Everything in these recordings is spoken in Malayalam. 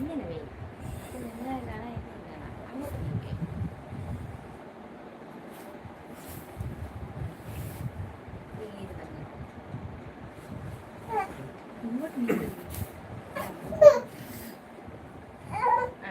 ഇങ്ങനെ വരും നിങ്ങളെ കാണാൻ കാണാം അങ്ങോട്ട് നീക്കേ ഇങ്ങോട്ട് നീക്ക്. ആ,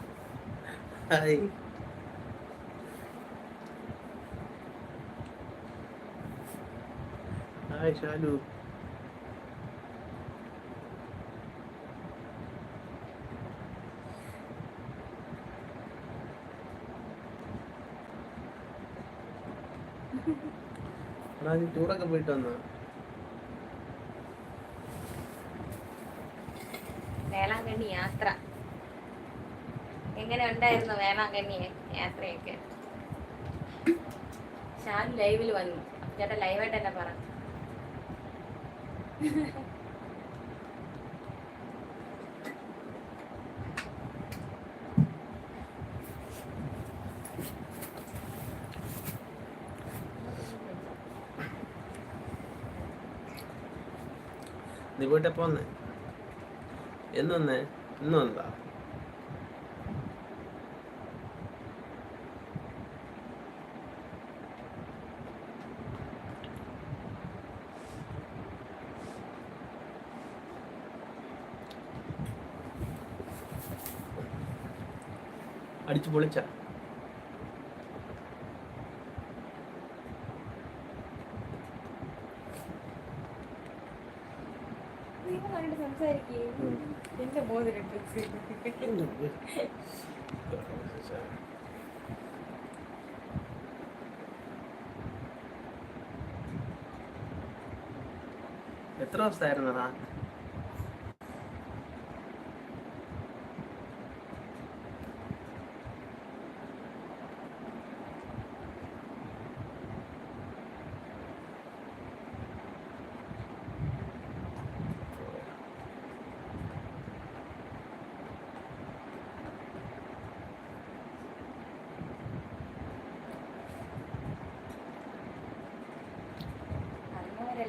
അങ്ങോട്ട് നീക്ക് ചേട്ടാ. അപ്പൊ എന്നെ കാണിക്കാൻ ഷാലു ഹായ് ഹായ് ഷാലു എടാ നീ ടൂറൊക്കെ പോയിട്ട് വന്നാ വേളാങ്കണ്ണി യാത്ര എങ്ങനെ ഉണ്ടായിരുന്നു വേളാങ്കണ്ണി യാത്രയൊക്കെ? ഷാൻ ലൈവിൽ വന്നു. ചേട്ടാ ലൈവായിട്ട് തന്നെ പറ. നീ പോയിട്ട് എപ്പോ വന്നേ? എന്ന് വന്നേ ഇന്ന് വന്നതാ അടിച്ചു പൊളിച്ച. എത്ര ദിവസമായിരുന്നടാ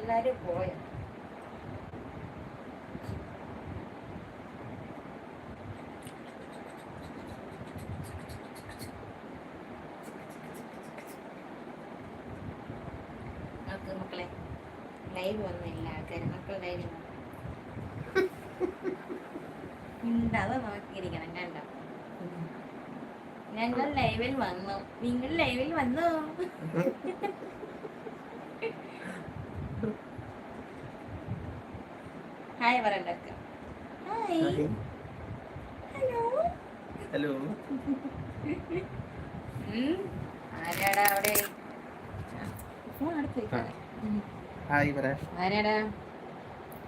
അന്നവരെല്ലാരും പോയ. നോക്ക് മക്കളെ ലൈവ് ഒന്നുമില്ല ആൾക്കാർ മക്കൾ ലൈവ് മിണ്ടാതെ നോക്കിയിരിക്കണം കണ്ടോ? ഞങ്ങൾ ലൈവിൽ വന്നു. നിങ്ങൾ ലൈവിൽ വന്നു. ഹായ് പറയണ്ടൊക്കെ. ഹായ്. ഹലോ. ഹലോ. ആരാടാ അവിടെ? ഫോൺ അടുത്ത്. ഹായ് പറ. ആരാടാ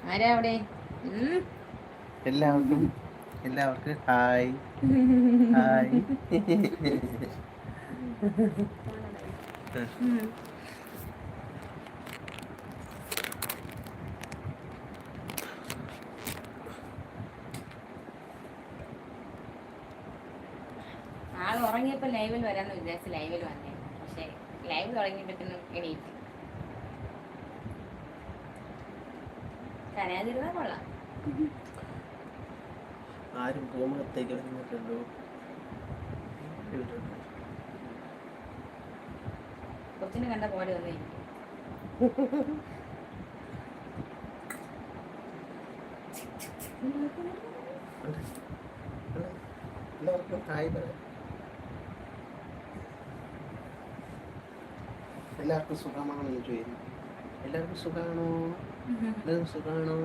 ആരാ അവിടെ. എല്ലാവർക്കും എല്ലാവർക്കും ഹായ്. ഹായ്. ഉം. ആൾ ലൈവിൽ വരാമെന്ന് വിചാരിച്ച് ലൈവിൽ വന്നേ പക്ഷെ ലൈവ് തുടങ്ങിയപ്പോഴത്തേനും എണീറ്റ് കരയാതിരുന്നാ കൊള്ളാം ആരും പൂമുഖത്തേക്ക് വന്നിട്ടുണ്ടോ കൊച്ചിനെ കണ്ട പോലെ ഒന്നും എല്ലാവർക്കും ഹായ് പറ എല്ലാവർക്കും സുഖമാണോ എന്ന് ചോദിക്കുന്നു. എല്ലാവർക്കും സുഖമാണോ? എല്ലാവർക്കും സുഖമാണോ?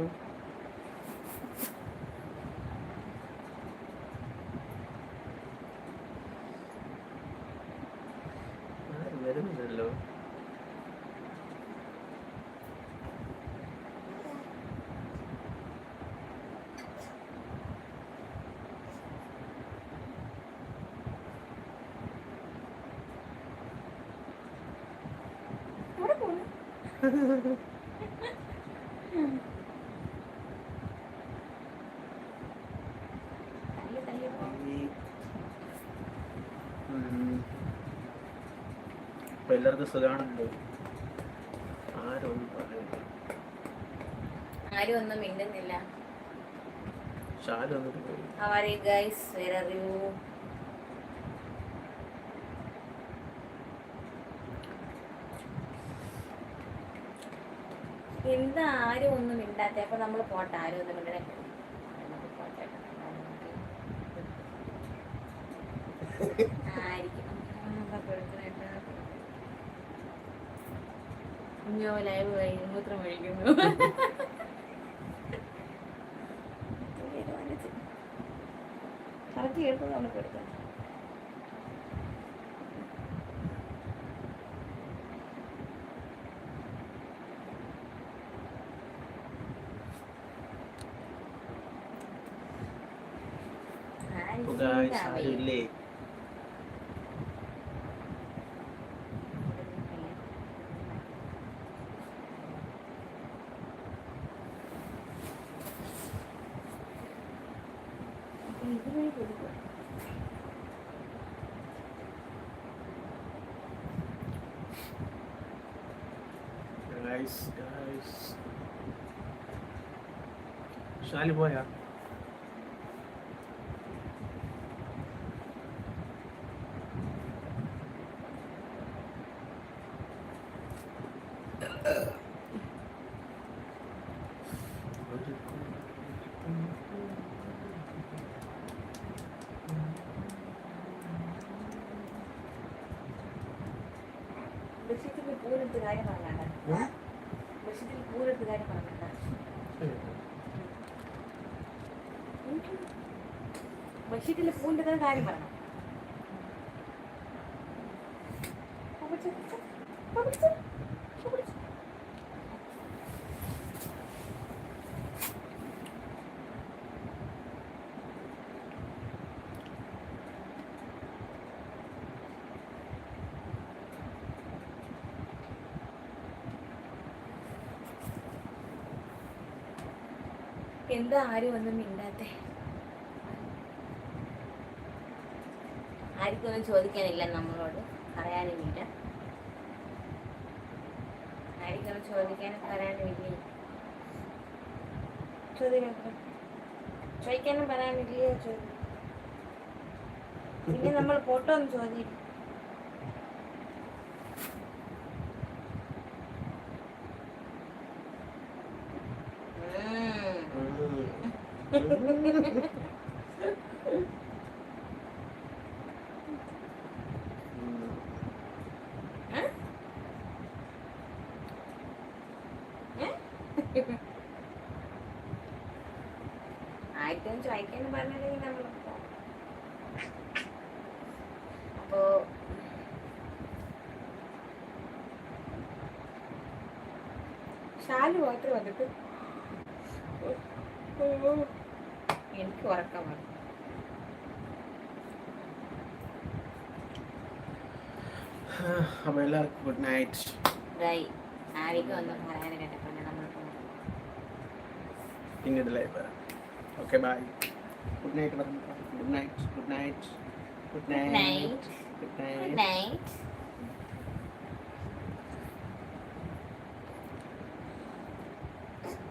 ഇപ്പൊ എല്ലാവർക്കും സുഖാണല്ലോ ആരും ഒന്നും പറയുന്നില്ല ആരും ഒന്നും മിണ്ടുന്നില്ല. ഷാൽ വന്നിട്ട് പോയി. How എന്താ ആരും ഒന്നും മിണ്ടാത്ത അപ്പൊ നമ്മൾ പോട്ടെ ആരും ഒന്നും മിണ്ടണേ. കുഞ്ഞോ ലൈവ് കഴിഞ്ഞു മൂത്രം ഒഴിക്കുന്നു. കറക്റ്റ് കേൾക്കുന്നത് നമ്മൾ കൊടുക്കണം Nice, I'm late. Guys, guys. Boy. Ah. പൂരെടുത്ത് കാര്യം പറഞ്ഞാണ് ബഷീറ്റിൽ പൂരെടുത്ത് കാര്യം പറഞ്ഞാണ് ബഷീറ്റിലെ പൂവിൻ്റെ എന്താ ആരും ഒന്നും മിണ്ടാത്തെ? ആർക്കൊന്നും ചോദിക്കാനില്ല നമ്മളോട്. പറയാനുമില്ല ആർക്കൊന്നും ചോദിക്കാനും പറയാനുമില്ല ചോദിക്കാം ചോദിക്കാനും പറയാനില്ല? ചോദിക്കും പിന്നെ നമ്മൾ ഫോട്ടോ ഒന്ന് ചോദിക്കും ആർക്കും ചോദിക്കാനും പറഞ്ഞില്ലെങ്കിൽ നമ്മൾ അപ്പോ ഷാല് മാത്രം വന്നിട്ട് എനിക്ക് ഉറക്കം വന്നു അപ്പൊ എല്ലാവർക്കും ഗുഡ് നൈറ്റ് ഇതായി ആർക്കും ഒന്നും പറയാനില്ല പിന്നെ നമ്മൾ പിന്നീട് ലൈവ് വരാം Okay bye good night good night good night good Good night. Night good good night night